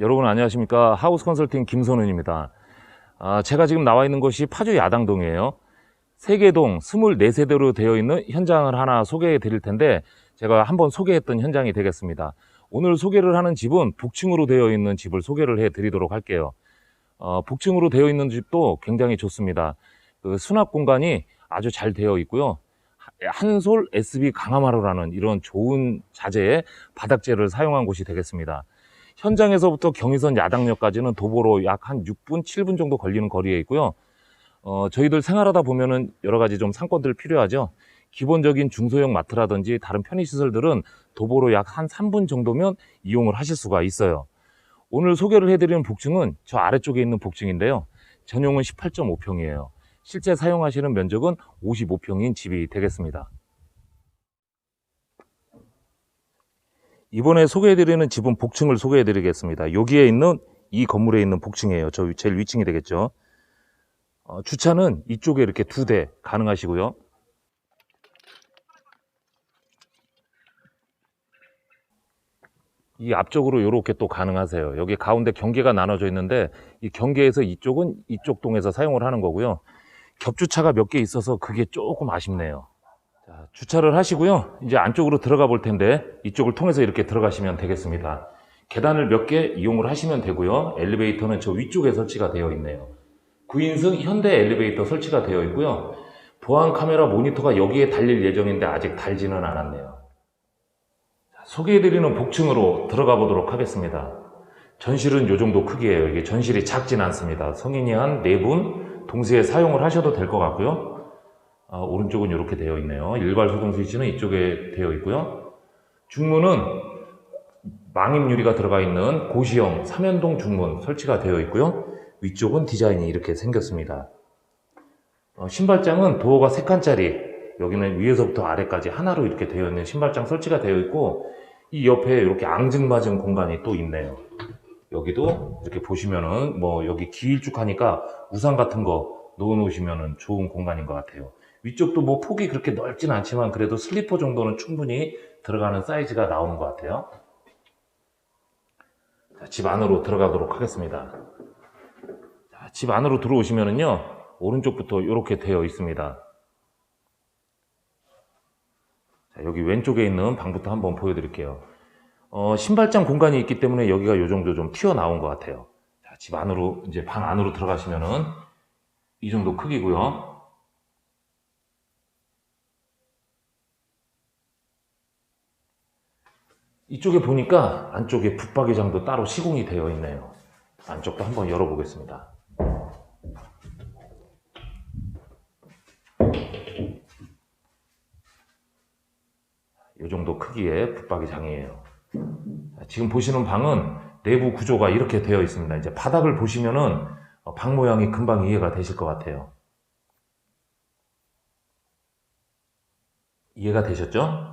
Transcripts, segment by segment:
여러분 안녕하십니까? 하우스 컨설팅 김선훈입니다. 아, 제가 지금 나와 있는 곳이 파주 야당동이에요. 세계동 24세대로 되어 있는 현장을 하나 소개해 드릴 텐데 제가 한번 소개했던 현장이 되겠습니다. 오늘 소개를 하는 집은 북층으로 되어 있는 집을 소개를 해 드리도록 할게요. 어, 북층으로 되어 있는 집도 굉장히 좋습니다. 그 수납 공간이 아주 잘 되어 있고요. 한솔 SB 강화마루라는 이런 좋은 자재의 바닥재를 사용한 곳이 되겠습니다 현장에서부터 경의선 야당역까지는 도보로 약 한 6분, 7분 정도 걸리는 거리에 있고요. 어, 저희들 생활하다 보면은 여러 가지 좀 상권들 필요하죠. 기본적인 중소형 마트라든지 다른 편의시설들은 도보로 약 한 3분 정도면 이용을 하실 수가 있어요. 오늘 소개를 해드리는 복층은 저 아래쪽에 있는 복층인데요. 전용은 18.5평이에요. 실제 사용하시는 면적은 55평인 집이 되겠습니다. 이번에 소개해드리는 집은 복층을 소개해드리겠습니다. 여기에 있는 이 건물에 있는 복층이에요. 저 제일 위층이 되겠죠. 어, 주차는 이쪽에 이렇게 두 대 가능하시고요. 이 앞쪽으로 이렇게 또 가능하세요. 여기 가운데 경계가 나눠져 있는데 이 경계에서 이쪽은 이쪽 동에서 사용을 하는 거고요. 겹주차가 몇 개 있어서 그게 조금 아쉽네요. 자, 주차를 하시고요. 이제 안쪽으로 들어가 볼 텐데 이쪽을 통해서 이렇게 들어가시면 되겠습니다. 계단을 몇 개 이용을 하시면 되고요. 엘리베이터는 저 위쪽에 설치가 되어 있네요. 9인승 현대 엘리베이터 설치가 되어 있고요. 보안 카메라 모니터가 여기에 달릴 예정인데 아직 달지는 않았네요. 자, 소개해드리는 복층으로 들어가 보도록 하겠습니다. 전실은 이 정도 크기예요. 이게 전실이 작진 않습니다. 성인이 한 4분 동시에 사용을 하셔도 될 것 같고요. 아, 오른쪽은 이렇게 되어 있네요. 일괄 소동 스위치는 이쪽에 되어 있고요. 중문은 망임 유리가 들어가 있는 고시형 삼연동 중문 설치가 되어 있고요. 위쪽은 디자인이 이렇게 생겼습니다. 어, 신발장은 도어가 3칸짜리 여기는 위에서부터 아래까지 하나로 이렇게 되어 있는 신발장 설치가 되어 있고 이 옆에 이렇게 앙증맞은 공간이 또 있네요. 여기도 이렇게 보시면은 뭐 여기 길쭉하니까 우산 같은 거 놓아 놓으시면은 좋은 공간인 것 같아요. 위쪽도 뭐 폭이 그렇게 넓진 않지만 그래도 슬리퍼 정도는 충분히 들어가는 사이즈가 나오는 것 같아요. 자, 집 안으로 들어가도록 하겠습니다. 자, 집 안으로 들어오시면은요, 오른쪽부터 이렇게 되어 있습니다. 자, 여기 왼쪽에 있는 방부터 한번 보여드릴게요. 어, 신발장 공간이 있기 때문에 여기가 요 정도 좀 튀어나온 것 같아요. 자, 집 안으로, 이제 방 안으로 들어가시면은 이 정도 크기고요. 이쪽에 보니까 안쪽에 붙박이장도 따로 시공이 되어 있네요. 안쪽도 한번 열어보겠습니다. 이 정도 크기의 붙박이장이에요. 지금 보시는 방은 내부 구조가 이렇게 되어 있습니다. 이제 바닥을 보시면은 어, 방 모양이 금방 이해가 되실 것 같아요. 이해가 되셨죠?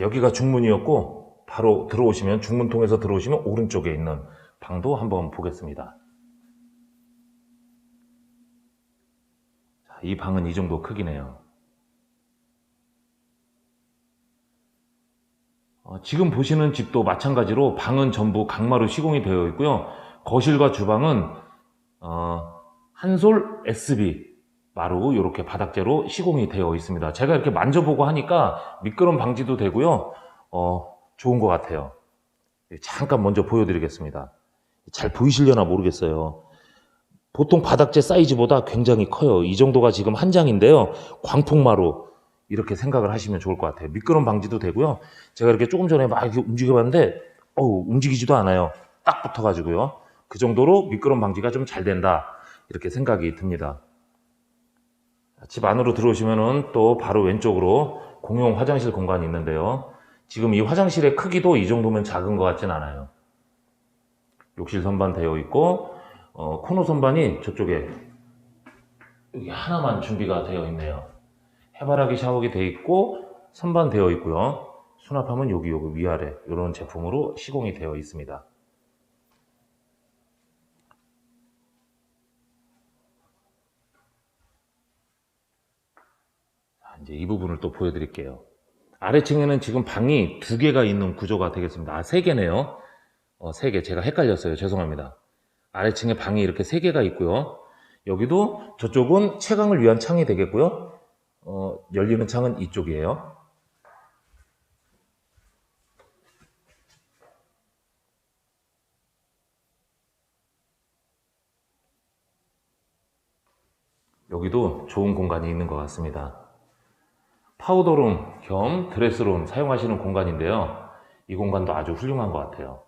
여기가 중문이었고 바로 들어오시면 중문 통해서 들어오시면 오른쪽에 있는 방도 한번 보겠습니다. 자, 이 방은 이 정도 크기네요. 어, 지금 보시는 집도 마찬가지로 방은 전부 강마루 시공이 되어 있고요. 거실과 주방은 어, 한솔 SB 마루 이렇게 바닥재로 시공이 되어 있습니다. 제가 이렇게 만져보고 하니까 미끄럼 방지도 되고요. 어, 좋은 것 같아요. 잠깐 먼저 보여드리겠습니다. 잘 보이시려나 모르겠어요. 보통 바닥재 사이즈보다 굉장히 커요. 이 정도가 지금 한 장인데요. 광폭마루 이렇게 생각을 하시면 좋을 것 같아요. 미끄럼 방지도 되고요. 제가 이렇게 조금 전에 막 이렇게 움직여봤는데 어우, 움직이지도 않아요. 딱 붙어가지고요. 그 정도로 미끄럼 방지가 좀 잘 된다. 이렇게 생각이 듭니다. 집 안으로 들어오시면은 또 바로 왼쪽으로 공용 화장실 공간이 있는데요. 지금 이 화장실의 크기도 이 정도면 작은 것 같진 않아요. 욕실 선반 되어 있고 어, 코너 선반이 저쪽에 여기 하나만 준비가 되어 있네요. 해바라기 샤워기 되어 있고 선반 되어 있고요. 수납함은 여기 여기 위아래 이런 제품으로 시공이 되어 있습니다. 이제 이 부분을 또 보여드릴게요. 아래층에는 지금 방이 두 개가 있는 구조가 되겠습니다. 아, 세 개네요. 어, 세 개. 제가 헷갈렸어요. 죄송합니다. 아래층에 방이 이렇게 세 개가 있고요. 여기도 저쪽은 채광을 위한 창이 되겠고요. 어, 열리는 창은 이쪽이에요. 여기도 좋은 공간이 있는 것 같습니다. 파우더룸 겸 드레스룸 사용하시는 공간인데요. 이 공간도 아주 훌륭한 것 같아요.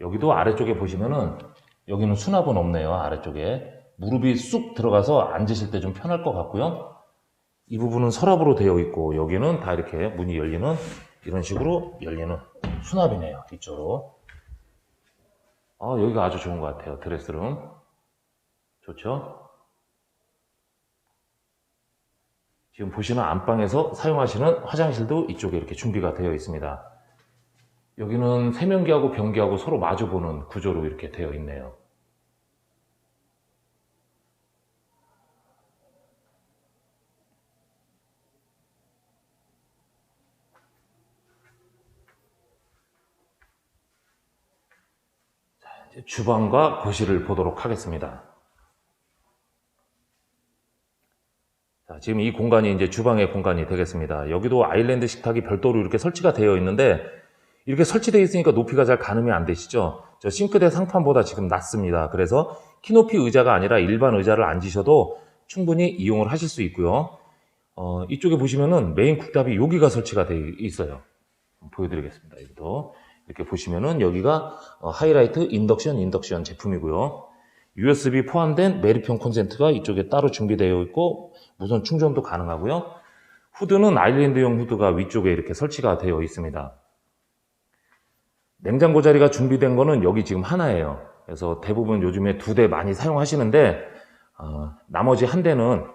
여기도 아래쪽에 보시면은 여기는 수납은 없네요. 아래쪽에 무릎이 쑥 들어가서 앉으실 때 좀 편할 것 같고요. 이 부분은 서랍으로 되어 있고 여기는 다 이렇게 문이 열리는 이런 식으로 열리는 수납이네요. 이쪽으로. 아, 여기가 아주 좋은 것 같아요. 드레스룸. 좋죠? 지금 보시는 안방에서 사용하시는 화장실도 이쪽에 이렇게 준비가 되어 있습니다. 여기는 세면기하고 변기하고 서로 마주보는 구조로 이렇게 되어 있네요. 주방과 거실을 보도록 하겠습니다. 지금 이 공간이 이제 주방의 공간이 되겠습니다. 여기도 아일랜드 식탁이 별도로 이렇게 설치가 되어 있는데 이렇게 설치되어 있으니까 높이가 잘 가늠이 안 되시죠? 저 싱크대 상판보다 지금 낮습니다. 그래서 키높이 의자가 아니라 일반 의자를 앉으셔도 충분히 이용을 하실 수 있고요. 어, 이쪽에 보시면은 메인 쿡탑이 여기가 설치가 되어 있어요. 보여드리겠습니다. 여기도 이렇게 보시면은 여기가 어, 하이라이트 인덕션 인덕션 제품이고요. USB 포함된 메리평 콘센트가 이쪽에 따로 준비되어 있고 무선 충전도 가능하고요. 후드는 아일랜드용 후드가 위쪽에 이렇게 설치가 되어 있습니다. 냉장고 자리가 준비된 거는 여기 지금 하나예요. 그래서 대부분 요즘에 두 대 많이 사용하시는데 어, 나머지 한 대는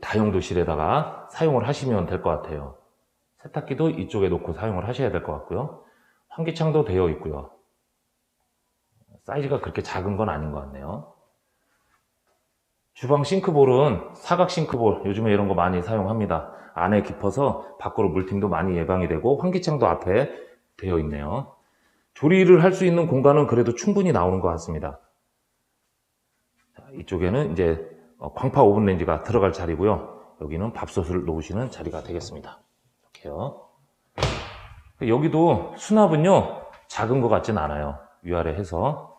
다용도실에다가 사용을 하시면 될 것 같아요. 세탁기도 이쪽에 놓고 사용을 하셔야 될 것 같고요. 환기창도 되어 있고요. 사이즈가 그렇게 작은 건 아닌 것 같네요. 주방 싱크볼은 사각 싱크볼 요즘에 이런 거 많이 사용합니다. 안에 깊어서 밖으로 물팀도 많이 예방이 되고 환기창도 앞에 되어 있네요. 조리를 할 수 있는 공간은 그래도 충분히 나오는 것 같습니다. 자, 이쪽에는 이제 어, 광파 오븐 렌지가 들어갈 자리고요. 여기는 밥솥을 놓으시는 자리가 되겠습니다. 이렇게요. 여기도 수납은요 작은 것 같진 않아요. 위아래 해서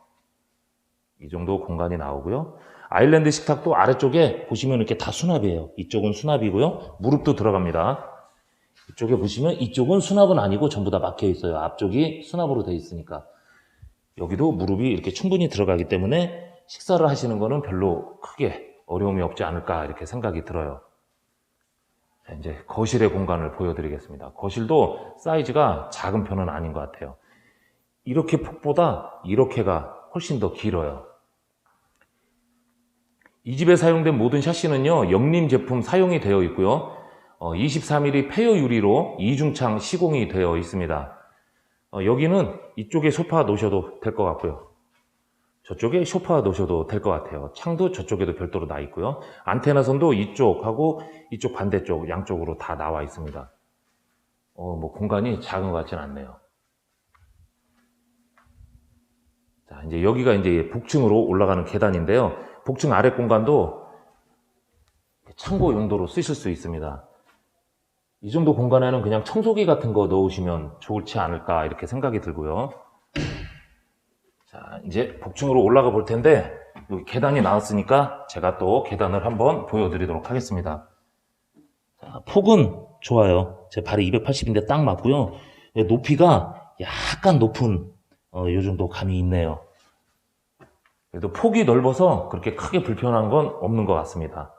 이 정도 공간이 나오고요. 아일랜드 식탁도 아래쪽에 보시면 이렇게 다 수납이에요. 이쪽은 수납이고요. 무릎도 들어갑니다. 이쪽에 보시면 이쪽은 수납은 아니고 전부 다 막혀 있어요. 앞쪽이 수납으로 되어 있으니까. 여기도 무릎이 이렇게 충분히 들어가기 때문에 식사를 하시는 거는 별로 크게 어려움이 없지 않을까 이렇게 생각이 들어요. 자, 이제 거실의 공간을 보여드리겠습니다. 거실도 사이즈가 작은 편은 아닌 것 같아요. 이렇게 폭보다 이렇게가 훨씬 더 길어요. 이 집에 사용된 모든 샤시는요, 영림 제품 사용이 되어 있고요. 어, 23mm 폐요 유리로 이중창 시공이 되어 있습니다. 어, 여기는 이쪽에 소파 놓으셔도 될 것 같고요. 저쪽에 소파 놓으셔도 될 것 같아요. 창도 저쪽에도 별도로 나 있고요. 안테나 선도 이쪽하고 이쪽 반대쪽 양쪽으로 다 나와 있습니다. 어, 뭐 공간이 작은 것 같진 않네요. 자, 이제 여기가 이제 북층으로 올라가는 계단인데요. 복층 아래 공간도 창고 용도로 쓰실 수 있습니다. 이 정도 공간에는 그냥 청소기 같은 거 넣으시면 좋지 않을까 이렇게 생각이 들고요. 자, 이제 복층으로 올라가 볼 텐데 여기 계단이 나왔으니까 제가 또 계단을 한번 보여드리도록 하겠습니다. 자, 폭은 좋아요. 제 발이 280인데 딱 맞고요. 높이가 약간 높은 어, 요 정도 감이 있네요. 그래도 폭이 넓어서 그렇게 크게 불편한 건 없는 것 같습니다.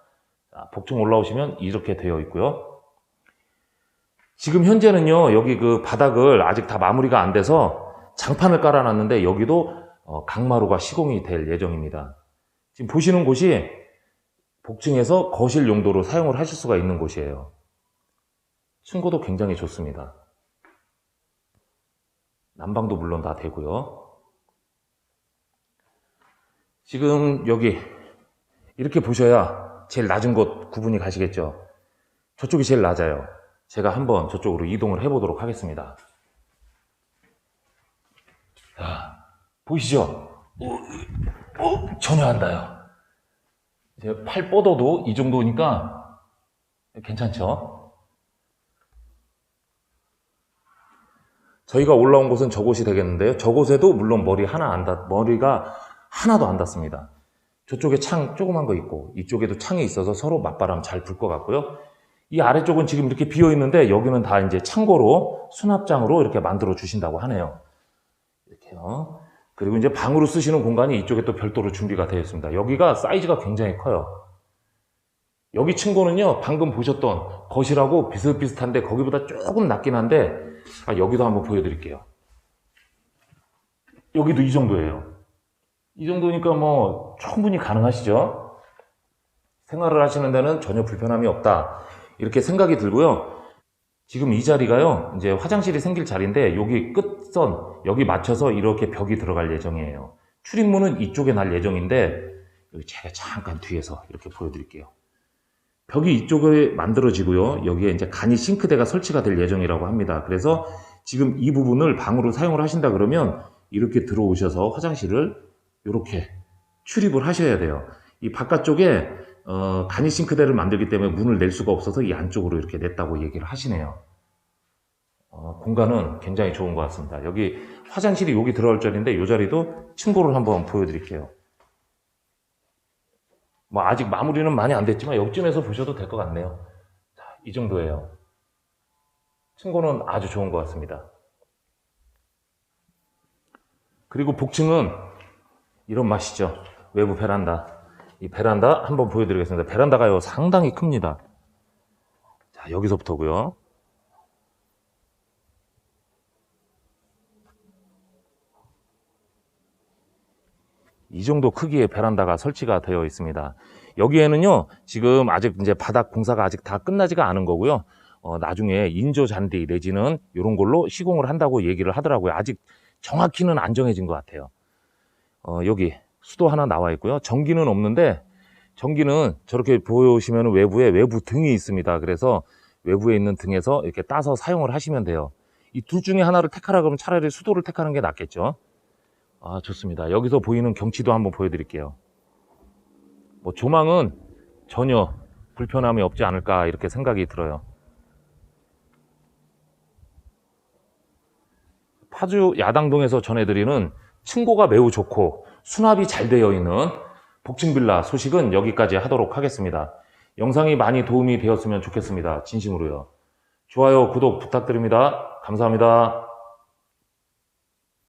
자, 복층 올라오시면 이렇게 되어 있고요. 지금 현재는요, 여기 그 바닥을 아직 다 마무리가 안 돼서 장판을 깔아놨는데 여기도 어, 강마루가 시공이 될 예정입니다. 지금 보시는 곳이 복층에서 거실 용도로 사용을 하실 수가 있는 곳이에요. 층고도 굉장히 좋습니다. 난방도 물론 다 되고요. 지금 여기 이렇게 보셔야 제일 낮은 곳 구분이 가시겠죠. 저쪽이 제일 낮아요. 제가 한번 저쪽으로 이동을 해보도록 하겠습니다. 자, 보이시죠? 어, 어, 전혀 안 닿아요. 팔 뻗어도 이 정도니까 괜찮죠? 저희가 올라온 곳은 저곳이 되겠는데요. 저곳에도 물론 머리 하나 안 닿, 머리가 하나도 안 닿습니다. 저쪽에 창 조그만 거 있고 이쪽에도 창이 있어서 서로 맞바람 잘 불 것 같고요. 이 아래쪽은 지금 이렇게 비어 있는데 여기는 다 이제 창고로 수납장으로 이렇게 만들어 주신다고 하네요. 이렇게요. 그리고 이제 방으로 쓰시는 공간이 이쪽에 또 별도로 준비가 되어 있습니다. 여기가 사이즈가 굉장히 커요. 여기 층고는요, 방금 보셨던 거실하고 비슷비슷한데 거기보다 조금 낮긴 한데 아, 여기도 한번 보여드릴게요. 여기도 이 정도예요. 이 정도니까 뭐 충분히 가능하시죠? 생활을 하시는 데는 전혀 불편함이 없다. 이렇게 생각이 들고요. 지금 이 자리가요, 이제 화장실이 생길 자리인데, 여기 끝선, 여기 맞춰서 이렇게 벽이 들어갈 예정이에요. 출입문은 이쪽에 날 예정인데, 여기 제가 잠깐 뒤에서 이렇게 보여드릴게요. 벽이 이쪽에 만들어지고요. 여기에 이제 간이 싱크대가 설치가 될 예정이라고 합니다. 그래서 지금 이 부분을 방으로 사용을 하신다 그러면 이렇게 들어오셔서 화장실을 이렇게 출입을 하셔야 돼요. 이 바깥쪽에 어, 간이 싱크대를 만들기 때문에 문을 낼 수가 없어서 이 안쪽으로 이렇게 냈다고 얘기를 하시네요. 어, 공간은 굉장히 좋은 것 같습니다. 여기 화장실이 여기 들어갈 자리인데 이 자리도 층고를 한번 보여드릴게요. 뭐 아직 마무리는 많이 안 됐지만 여기쯤에서 보셔도 될 것 같네요. 자, 이 정도예요. 층고는 아주 좋은 것 같습니다. 그리고 복층은 이런 맛이죠. 외부 베란다. 이 베란다 한번 보여드리겠습니다. 베란다가요 상당히 큽니다. 자 여기서부터고요. 이 정도 크기의 베란다가 설치가 되어 있습니다. 여기에는요 지금 아직 이제 바닥 공사가 아직 다 끝나지가 않은 거고요. 어, 나중에 인조 잔디 내지는 이런 걸로 시공을 한다고 얘기를 하더라고요. 아직 정확히는 안 정해진 것 같아요. 어, 여기 수도 하나 나와 있고요. 전기는 없는데 전기는 저렇게 보시면 외부에 외부 등이 있습니다. 그래서 외부에 있는 등에서 이렇게 따서 사용을 하시면 돼요. 이 둘 중에 하나를 택하라 그러면 차라리 수도를 택하는 게 낫겠죠. 아, 좋습니다. 여기서 보이는 경치도 한번 보여드릴게요. 뭐 조망은 전혀 불편함이 없지 않을까 이렇게 생각이 들어요. 파주 야당동에서 전해드리는 층고가 매우 좋고 수납이 잘 되어 있는 복층빌라 소식은 여기까지 하도록 하겠습니다. 영상이 많이 도움이 되었으면 좋겠습니다. 진심으로요. 좋아요, 구독 부탁드립니다. 감사합니다.